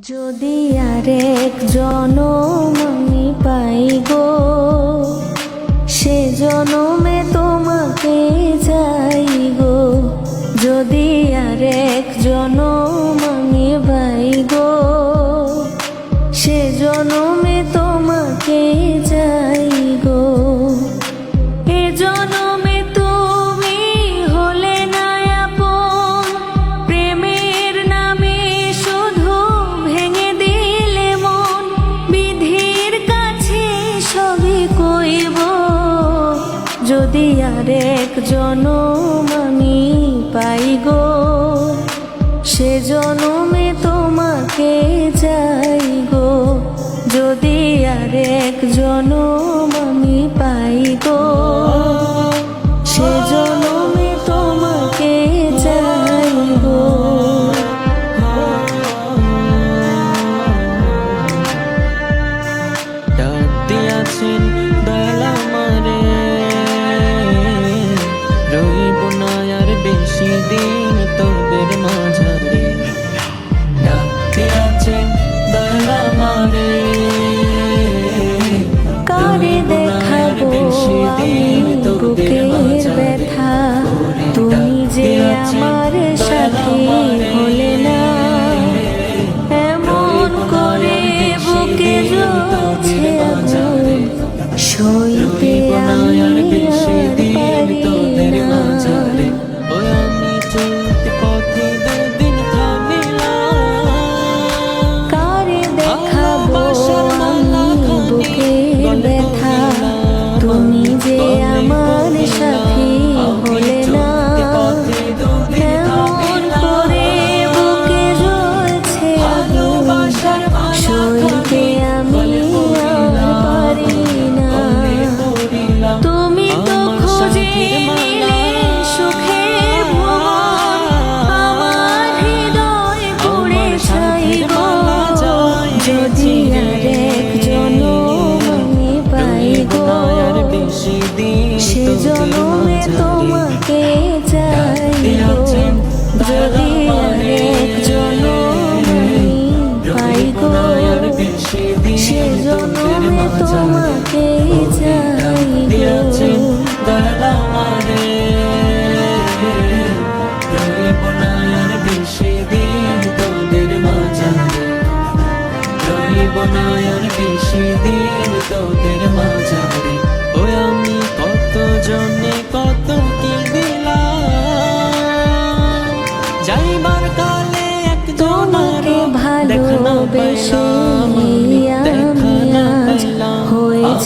যদি আরেক জনম আমি পাই গো সে জনম আরেক জনম আমি পাই গো। সে জনমে তোমাকে যাই গো। যদি আরেক জনম না আর বেশি দিন তোদের মাঝারে। ডাকতে আছে দয়া মারে কারে দেখাবো আমি বুকের ব্যথা। তুমি যে আমার সাথে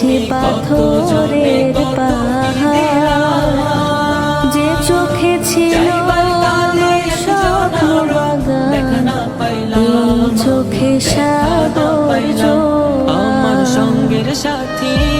গেছি পাথরের পাহাড়। যে চোখে ছিল চোখে সাগর আমার সঙ্গের সাথী।